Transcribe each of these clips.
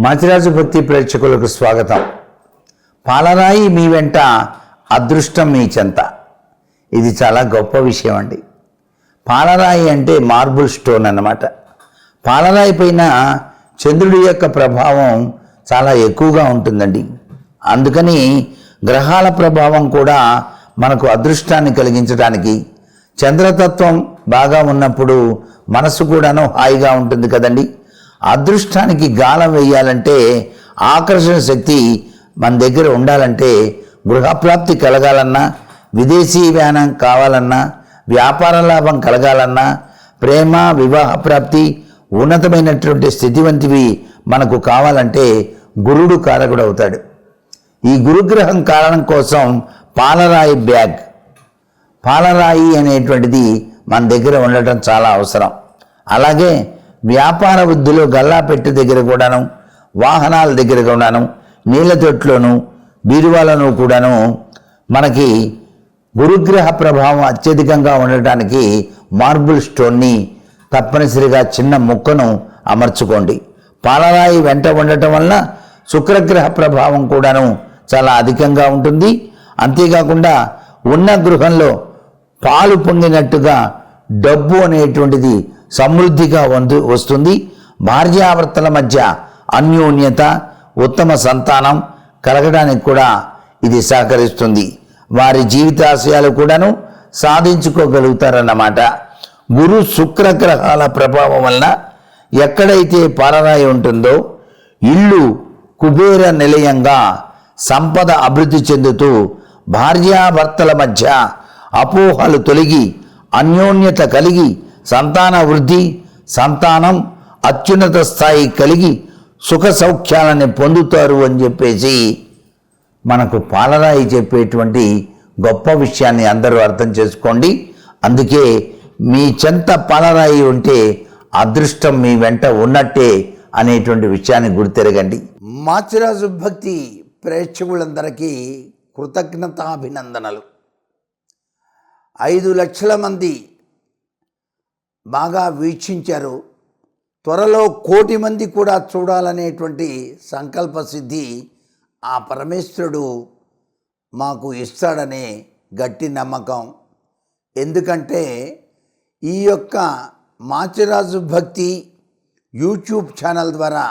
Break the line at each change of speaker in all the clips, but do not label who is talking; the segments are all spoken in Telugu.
మాచిరాజుపతి భక్తి ప్రేక్షకులకు స్వాగతం. పాలరాయి మీ వెంట అదృష్టం మీ చెంత. ఇది చాలా గొప్ప విషయం అండి పాలరాయి అంటే మార్బుల్ స్టోన్ అన్నమాట. పాలరాయి పైన చంద్రుడి యొక్క ప్రభావం చాలా ఎక్కువగా ఉంటుందండి. అందుకని గ్రహాల ప్రభావం కూడా మనకు అదృష్టాన్ని కలిగించడానికి చంద్రతత్వం బాగా ఉన్నప్పుడు మనసు కూడాను హాయిగా ఉంటుంది కదండి. అదృష్టానికి గాలం వేయాలంటే ఆకర్షణ శక్తి మన దగ్గర ఉండాలంటే గృహప్రాప్తి కలగాలన్నా విదేశీ వ్యానం కావాలన్నా వ్యాపార లాభం కలగాలన్నా ప్రేమ వివాహ ప్రాప్తి ఉన్నతమైనటువంటి స్థితి వంటివి మనకు కావాలంటే గురుడు కారకుడు అవుతాడు. ఈ గురుగ్రహం కారణం కోసం పాలరాయి బ్యాగ్ పాలరాయి అనేటువంటిది మన దగ్గర ఉండటం చాలా అవసరం. అలాగే వ్యాపార వృద్ధిలో గల్లా పెట్టె దగ్గర కూడాను వాహనాల దగ్గర కూడాను నీళ్ళ తొట్లోను బీరువాలను కూడాను మనకి గురుగ్రహ ప్రభావం అత్యధికంగా ఉండటానికి మార్బుల్ స్టోన్ని తప్పనిసరిగా చిన్న ముక్కను అమర్చుకోండి. పాలరాయి వెంట ఉండటం వలన శుక్రగ్రహ ప్రభావం కూడాను చాలా అధికంగా ఉంటుంది. అంతేకాకుండా ఉన్న గృహంలో పాలు పొంగినట్టుగా డబ్బు అనేటువంటిది సమృద్ధిగా వందు వస్తుంది. భార్యాభర్తల మధ్య అన్యోన్యత ఉత్తమ సంతానం కలగడానికి కూడా ఇది సహకరిస్తుంది. వారి జీవితాశయాలు కూడాను సాధించుకోగలుగుతారన్నమాట. గురు శుక్రగ్రహాల ప్రభావం వలన ఎక్కడైతే పాలరాయి ఉంటుందో ఇల్లు కుబేర నిలయంగా సంపద అభివృద్ధి చెందుతూ భార్యాభర్తల మధ్య అపోహలు తొలగి అన్యోన్యత కలిగి సంతాన వృద్ధి సంతానం అత్యున్నత స్థాయి కలిగి సుఖ సౌఖ్యాలని పొందుతారు అని చెప్పేసి మనకు పాలరాయి చెప్పేటువంటి గొప్ప విషయాన్ని అందరూ అర్థం చేసుకోండి. అందుకే మీ చెంత పాలరాయి ఉంటే అదృష్టం మీ వెంట ఉన్నట్టే అనేటువంటి విషయాన్ని గుర్తెరగండి. మాచిరాజు భక్తి ప్రేక్షకులందరికీ కృతజ్ఞతాభినందనలు. ఐదు లక్షల మంది బాగా వీక్షించారు. త్వరలో కోటి మంది కూడా చూడాలనేటువంటి సంకల్ప సిద్ధి ఆ పరమేశ్వరుడు మాకు ఇస్తాడనే గట్టి నమ్మకం. ఎందుకంటే ఈ యొక్క మాచిరాజు భక్తి యూట్యూబ్ ఛానల్ ద్వారా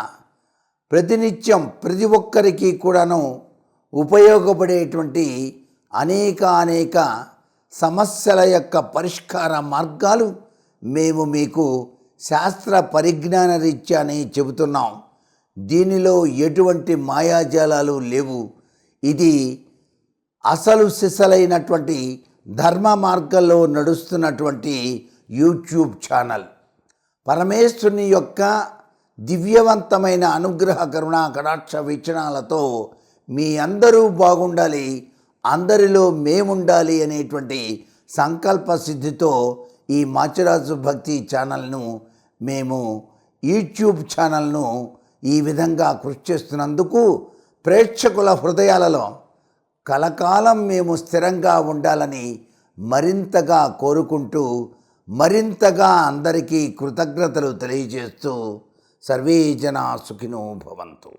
ప్రతినిత్యం ప్రతి ఒక్కరికి కూడాను ఉపయోగపడేటువంటి అనేక అనేక సమస్యల యొక్క పరిష్కార మార్గాలు మేము మీకు శాస్త్ర పరిజ్ఞాన రీత్యానే చెబుతున్నాం. దీనిలో ఎటువంటి మాయాజాలాలు లేవు. ఇది అసలు సిసలైనటువంటి ధర్మ మార్గంలో నడుస్తున్నటువంటి యూట్యూబ్ ఛానల్. పరమేశ్వరుని యొక్క దివ్యవంతమైన అనుగ్రహ కరుణ కటాక్ష వీక్షణాలతో మీ అందరూ బాగుండాలి అందరిలో మేముండాలి అనేటువంటి సంకల్ప సిద్ధితో ఈ మాచిరాజు భక్తి ఛానల్ను మేము యూట్యూబ్ ఛానల్ను ఈ విధంగా కృషి చేస్తున్నందుకు ప్రేక్షకుల హృదయాలలో కలకాలం మేము స్థిరంగా ఉండాలని మరింతగా కోరుకుంటూ మరింతగా అందరికీ కృతజ్ఞతలు తెలియజేస్తూ సర్వే జనా సుఖినో భవంతు.